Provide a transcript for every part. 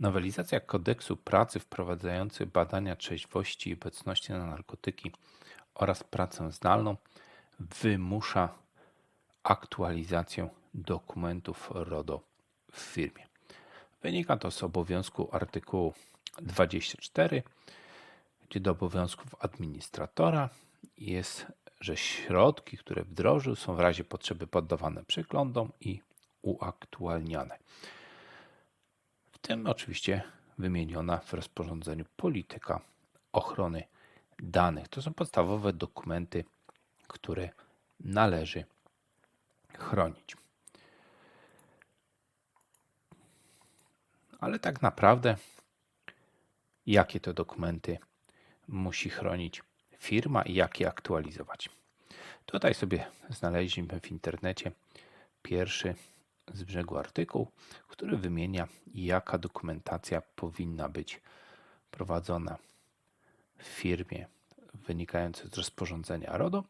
Nowelizacja kodeksu pracy wprowadzający badania trzeźwości i obecności na narkotyki oraz pracę zdalną wymusza aktualizację dokumentów RODO w firmie. Wynika to z obowiązku artykułu 24, gdzie do obowiązków administratora jest, że środki, które wdrożył, są w razie potrzeby poddawane przeglądom i uaktualniane. Tym oczywiście wymieniona w rozporządzeniu polityka ochrony danych. To są podstawowe dokumenty, które należy chronić. Ale tak naprawdę, jakie to dokumenty musi chronić firma i jak je aktualizować? Tutaj sobie znaleźliśmy w internecie pierwszy z brzegu artykuł, który wymienia, jaka dokumentacja powinna być prowadzona w firmie wynikające z rozporządzenia RODO,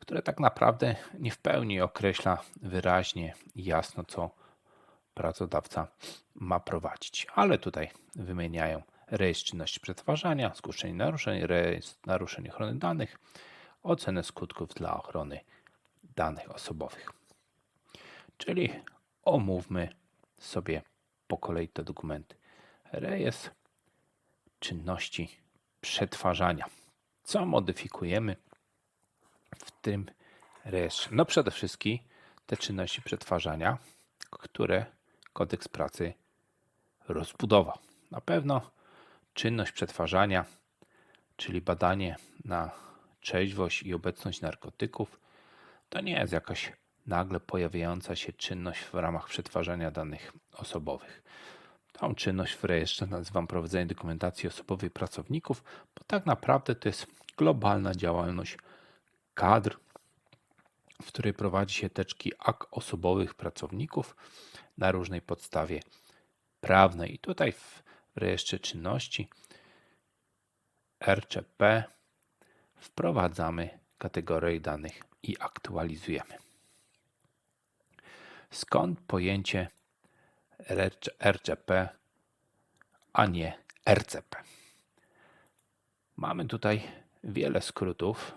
które tak naprawdę nie w pełni określa wyraźnie jasno, co pracodawca ma prowadzić. Ale tutaj wymieniają rejestr czynności przetwarzania, zgłoszenie naruszeń, rejestr naruszeń ochrony danych, ocenę skutków dla ochrony danych osobowych. Czyli omówmy sobie po kolei te dokumenty. Rejestr czynności przetwarzania. Co modyfikujemy w tym rejestrze? No przede wszystkim te czynności przetwarzania, które kodeks pracy rozbudował. Na pewno czynność przetwarzania, czyli badanie na trzeźwość i obecność narkotyków, to nie jest jakaś nagle pojawiająca się czynność w ramach przetwarzania danych osobowych. Tą czynność w rejestrze nazywam prowadzenie dokumentacji osobowej pracowników, bo tak naprawdę to jest globalna działalność kadr, w której prowadzi się teczki akt osobowych pracowników na różnej podstawie prawnej. I tutaj w rejestrze czynności RCP wprowadzamy kategorię danych i aktualizujemy. Skąd pojęcie RCP, a nie RCP? Mamy tutaj wiele skrótów.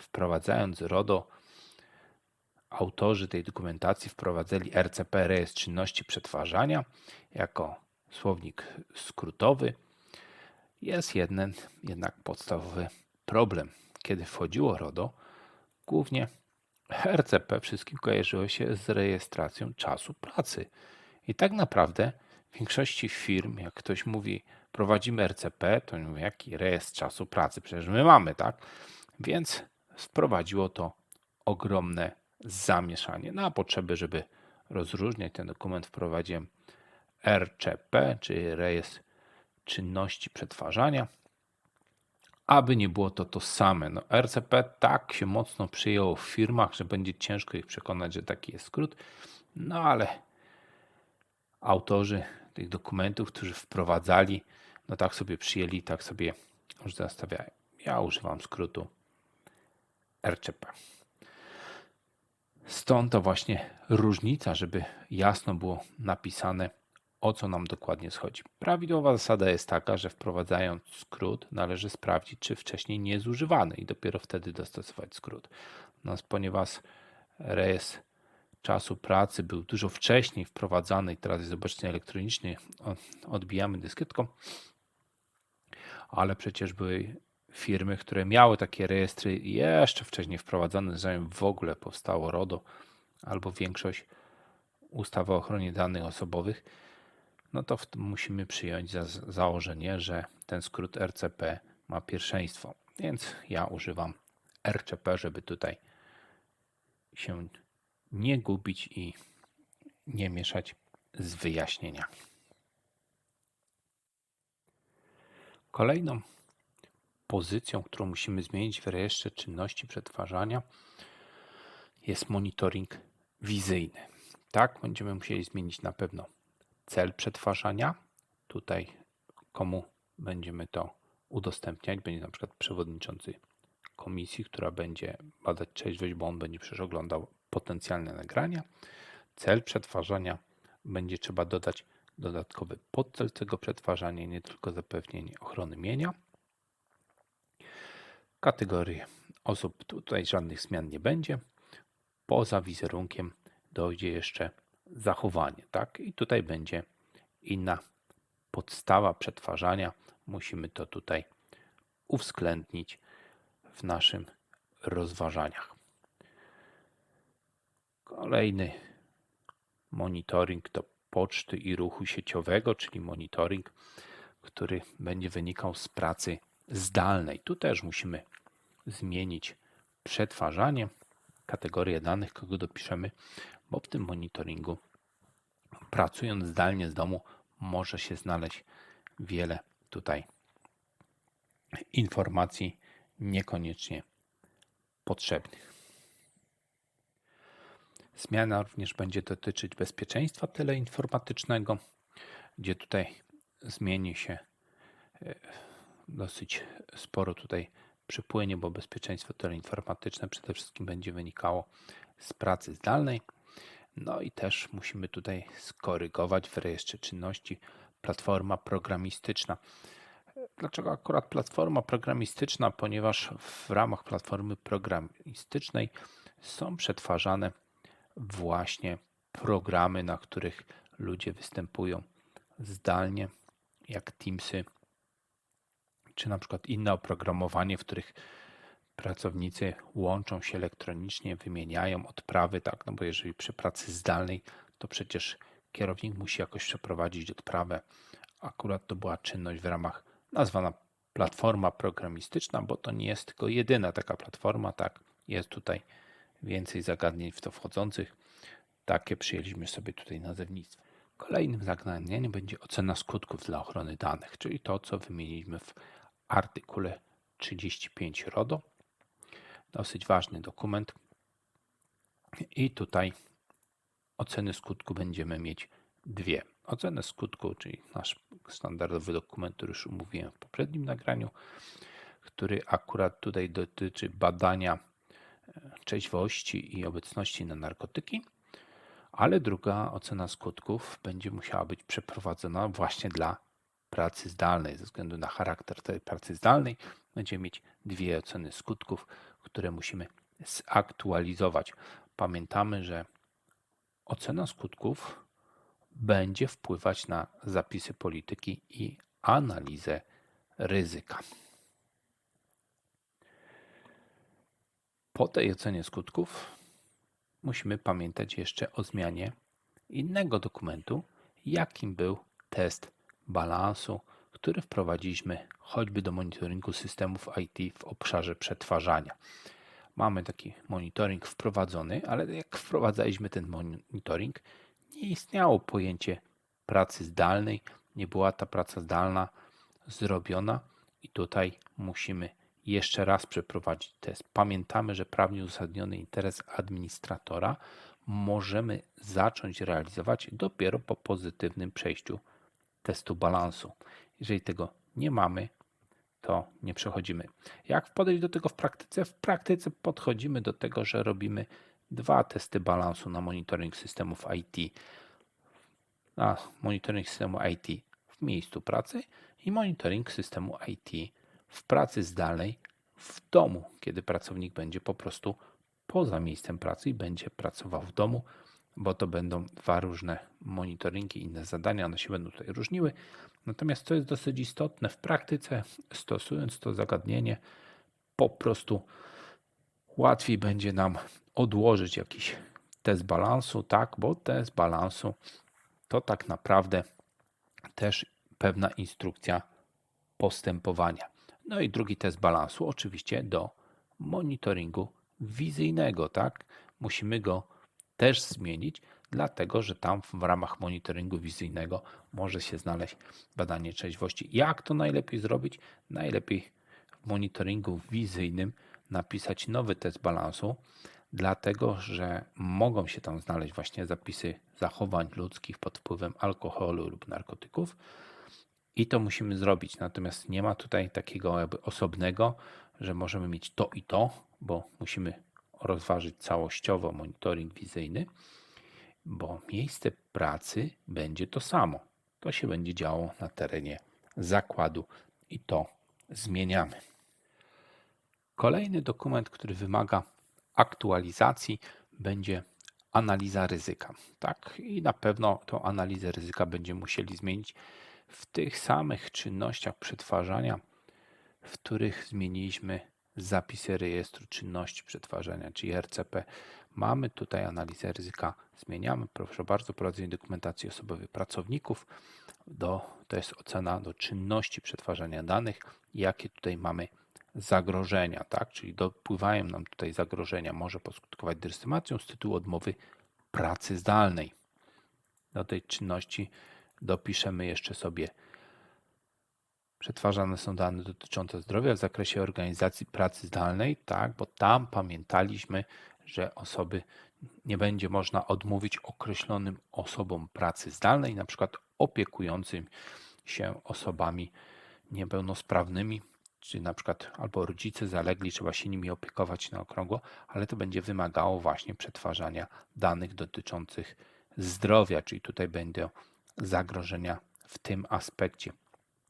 Wprowadzając RODO, autorzy tej dokumentacji wprowadzili RCP, rejestr czynności przetwarzania, jako słownik skrótowy. Jest jeden jednak podstawowy problem. Kiedy wchodziło RODO, głównie RCP wszystkim kojarzyło się z rejestracją czasu pracy. I tak naprawdę w większości firm, jak ktoś mówi, prowadzimy RCP, to mówi, jaki rejestr czasu pracy? Przecież my mamy, tak? Więc wprowadziło to ogromne zamieszanie. Na potrzeby, żeby rozróżniać ten dokument, wprowadziłem RCP, czyli rejestr czynności przetwarzania aby nie było to to same. No, RCP tak się mocno przyjęło w firmach, że będzie ciężko ich przekonać, że taki jest skrót. No ale autorzy tych dokumentów, którzy wprowadzali, no tak sobie przyjęli, tak sobie już zastawiają. Ja używam skrótu RCP. Stąd to właśnie różnica, żeby jasno było napisane o co nam dokładnie schodzi. Prawidłowa zasada jest taka, że wprowadzając skrót należy sprawdzić, czy wcześniej nie jest używany i dopiero wtedy dostosować skrót. No, ponieważ rejestr czasu pracy był dużo wcześniej wprowadzany i teraz jest obecnie elektroniczny, odbijamy dyskietką, ale przecież były firmy, które miały takie rejestry jeszcze wcześniej wprowadzane, zanim w ogóle powstało RODO albo większość ustawy o ochronie danych osobowych no to musimy przyjąć za założenie, że ten skrót RCP ma pierwszeństwo. Więc ja używam RCP, żeby tutaj się nie gubić i nie mieszać z wyjaśnieniami. Kolejną pozycją, którą musimy zmienić w rejestrze czynności przetwarzania jest monitoring wizyjny. Tak, będziemy musieli zmienić na pewno cel przetwarzania. Tutaj komu będziemy to udostępniać. Będzie na przykład przewodniczący komisji, która będzie badać trzeźwość, bo on będzie przecież oglądał potencjalne nagrania. Cel przetwarzania będzie trzeba dodać dodatkowy podcel tego przetwarzania, nie tylko zapewnienie ochrony mienia. Kategorie osób tutaj żadnych zmian nie będzie. Poza wizerunkiem dojdzie jeszcze zachowanie, tak? I tutaj będzie inna podstawa przetwarzania. Musimy to tutaj uwzględnić w naszym rozważaniach. Kolejny monitoring to poczty i ruchu sieciowego, czyli monitoring, który będzie wynikał z pracy zdalnej. Tu też musimy zmienić przetwarzanie, kategorię danych, kogo dopiszemy, bo w tym monitoringu pracując zdalnie z domu może się znaleźć wiele tutaj informacji niekoniecznie potrzebnych. Zmiana również będzie dotyczyć bezpieczeństwa teleinformatycznego, gdzie tutaj zmieni się e, dosyć sporo tutaj przypłynie, bo bezpieczeństwo teleinformatyczne przede wszystkim będzie wynikało z pracy zdalnej. No i też musimy tutaj skorygować w rejestrze czynności platforma programistyczna. Dlaczego akurat platforma programistyczna? Ponieważ w ramach platformy programistycznej są przetwarzane właśnie programy, na których ludzie występują zdalnie, jak Teamsy, czy na przykład inne oprogramowanie, w których pracownicy łączą się elektronicznie, wymieniają odprawy, tak, no bo jeżeli przy pracy zdalnej, to przecież kierownik musi jakoś przeprowadzić odprawę. Akurat to była czynność w ramach nazwana platforma programistyczna, bo to nie jest tylko jedyna taka platforma, tak, jest tutaj więcej zagadnień w to wchodzących. Takie przyjęliśmy sobie tutaj nazewnictwo. Kolejnym zagadnieniem będzie ocena skutków dla ochrony danych, czyli to, co wymieniliśmy w artykule 35 RODO. Dosyć ważny dokument. I tutaj oceny skutku będziemy mieć dwie. Ocenę skutku, czyli nasz standardowy dokument, który już omówiłem w poprzednim nagraniu, który akurat tutaj dotyczy badania trzeźwości i obecności na narkotyki, ale druga ocena skutków będzie musiała być przeprowadzona właśnie dla pracy zdalnej. Ze względu na charakter tej pracy zdalnej będziemy mieć dwie oceny skutków, które musimy zaktualizować. Pamiętamy, że ocena skutków będzie wpływać na zapisy polityki i analizę ryzyka. Po tej ocenie skutków musimy pamiętać jeszcze o zmianie innego dokumentu, jakim był test balansu, który wprowadziliśmy choćby do monitoringu systemów IT w obszarze przetwarzania. Mamy taki monitoring wprowadzony, ale jak wprowadzaliśmy ten monitoring, nie istniało pojęcie pracy zdalnej, nie była ta praca zdalna zrobiona i tutaj musimy jeszcze raz przeprowadzić test. Pamiętamy, że prawnie uzasadniony interes administratora możemy zacząć realizować dopiero po pozytywnym przejściu testu balansu. Jeżeli tego nie mamy, to nie przechodzimy. Jak podejść do tego w praktyce? W praktyce podchodzimy do tego, że robimy dwa testy balansu na monitoring systemów IT. Na monitoring systemu IT w miejscu pracy i monitoring systemu IT w pracy zdalnej w domu, kiedy pracownik będzie po prostu poza miejscem pracy i będzie pracował w domu, bo to będą dwa różne monitoringi, inne zadania, one się będą tutaj różniły. Natomiast co jest dosyć istotne w praktyce, stosując to zagadnienie, po prostu łatwiej będzie nam odłożyć jakiś test balansu, tak, bo test balansu to tak naprawdę też pewna instrukcja postępowania. No i drugi test balansu, oczywiście do monitoringu wizyjnego, tak? Musimy go też zmienić, dlatego że tam w ramach monitoringu wizyjnego może się znaleźć badanie trzeźwości. Jak to najlepiej zrobić? Najlepiej w monitoringu wizyjnym napisać nowy test balansu, dlatego że mogą się tam znaleźć właśnie zapisy zachowań ludzkich pod wpływem alkoholu lub narkotyków i to musimy zrobić. Natomiast nie ma tutaj takiego jakby osobnego, że możemy mieć to i to, bo musimy rozważyć całościowo monitoring wizyjny, bo miejsce pracy będzie to samo. to się będzie działo na terenie zakładu i to zmieniamy. Kolejny dokument, który wymaga aktualizacji, będzie analiza ryzyka. Tak, i na pewno tą analizę ryzyka będziemy musieli zmienić w tych samych czynnościach przetwarzania, w których zmieniliśmy zapisy rejestru czynności przetwarzania, czyli RCP. Mamy tutaj analizę ryzyka, zmieniamy. Proszę bardzo, prowadzenie dokumentacji osobowej pracowników. Do, to jest ocena do czynności przetwarzania danych, jakie tutaj mamy zagrożenia, tak? Czyli dopływają nam tutaj zagrożenia. Może poskutkować dysymacją z tytułu odmowy pracy zdalnej. Do tej czynności dopiszemy jeszcze sobie Przetwarzane są dane dotyczące zdrowia w zakresie organizacji pracy zdalnej, tak, bo tam pamiętaliśmy, że osoby nie będzie można odmówić określonym osobom pracy zdalnej, na przykład opiekującym się osobami niepełnosprawnymi, czy na przykład albo rodzice zalegli, trzeba się nimi opiekować na okrągło, ale to będzie wymagało właśnie przetwarzania danych dotyczących zdrowia, czyli tutaj będą zagrożenia w tym aspekcie.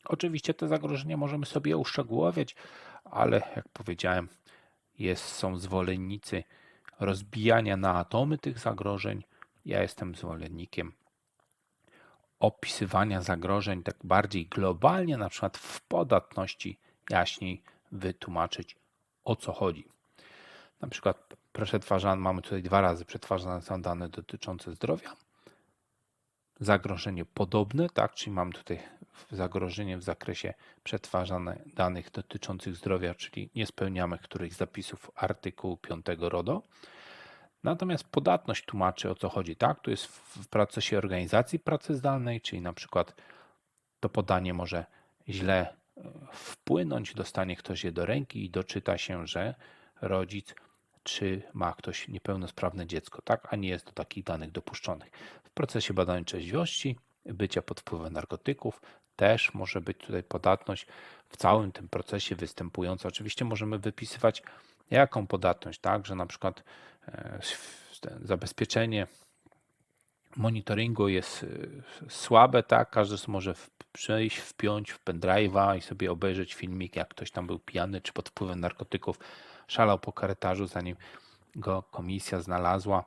Oczywiście te zagrożenia możemy sobie uszczegółowiać, ale jak powiedziałem, jest, są zwolennicy rozbijania na atomy tych zagrożeń. Ja jestem zwolennikiem opisywania zagrożeń tak bardziej globalnie, na przykład w podatności jaśniej wytłumaczyć o co chodzi. Na przykład przetwarzane, mamy tutaj dwa razy przetwarzane są dane dotyczące zdrowia. Zagrożenie podobne, tak, czyli mam tutaj zagrożenie w zakresie przetwarzanych danych dotyczących zdrowia, czyli nie spełniamy którychś zapisów artykułu 5 RODO. Natomiast podatność tłumaczy o co chodzi, tak? Tu jest w procesie organizacji pracy zdalnej, czyli na przykład to podanie może źle e, wpłynąć, dostanie ktoś je do ręki i doczyta się, że rodzic czy ma ktoś niepełnosprawne dziecko, tak? A nie jest do takich danych dopuszczonych. W procesie badania trzeźwości, bycia pod wpływem narkotyków, też może być tutaj podatność. W całym tym procesie występująca. Oczywiście możemy wypisywać jaką podatność, tak, że na przykład e, zabezpieczenie monitoringu jest e, słabe, tak, każdy może przejść, wpiąć w pendrive'a i sobie obejrzeć filmik, jak ktoś tam był pijany czy pod wpływem narkotyków, szalał po korytarzu, zanim go komisja znalazła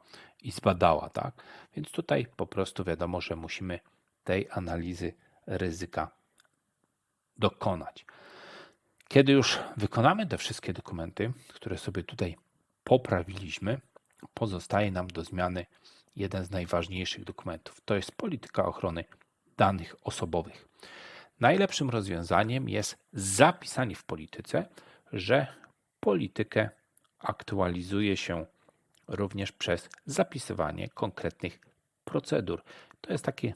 i zbadała, tak. Więc tutaj po prostu wiadomo, że musimy tej analizy ryzyka dokonać. Kiedy już wykonamy te wszystkie dokumenty, które sobie tutaj poprawiliśmy, pozostaje nam do zmiany jeden z najważniejszych dokumentów. To jest polityka ochrony danych osobowych. Najlepszym rozwiązaniem jest zapisanie w polityce, że politykę aktualizuje się również przez zapisywanie konkretnych procedur. To jest takie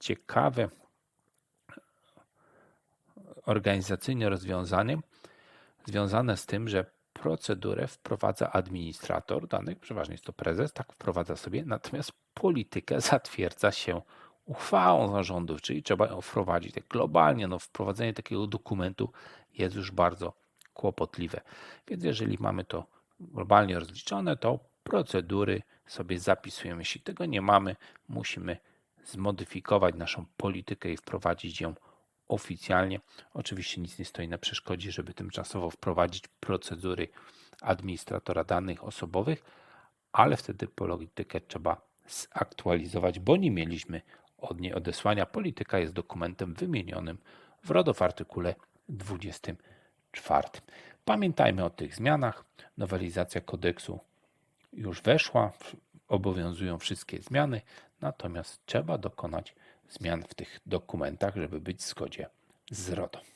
ciekawe organizacyjne rozwiązanie związane z tym, że procedurę wprowadza administrator danych, przeważnie jest to prezes, tak wprowadza sobie, natomiast politykę zatwierdza się uchwałą zarządów, czyli trzeba ją wprowadzić tak globalnie. No, wprowadzenie takiego dokumentu jest już bardzo kłopotliwe. Więc jeżeli mamy to globalnie rozliczone, to procedury sobie zapisujemy. Jeśli tego nie mamy, musimy zmodyfikować naszą politykę i wprowadzić ją oficjalnie. Oczywiście nic nie stoi na przeszkodzie, żeby tymczasowo wprowadzić procedury administratora danych osobowych, ale wtedy politykę trzeba zaktualizować, bo nie mieliśmy od niej odesłania. Polityka jest dokumentem wymienionym w RODO w artykule 24. Pamiętajmy o tych zmianach. Nowelizacja kodeksu już weszła, obowiązują wszystkie zmiany, natomiast trzeba dokonać zmian w tych dokumentach, żeby być w zgodzie z RODO.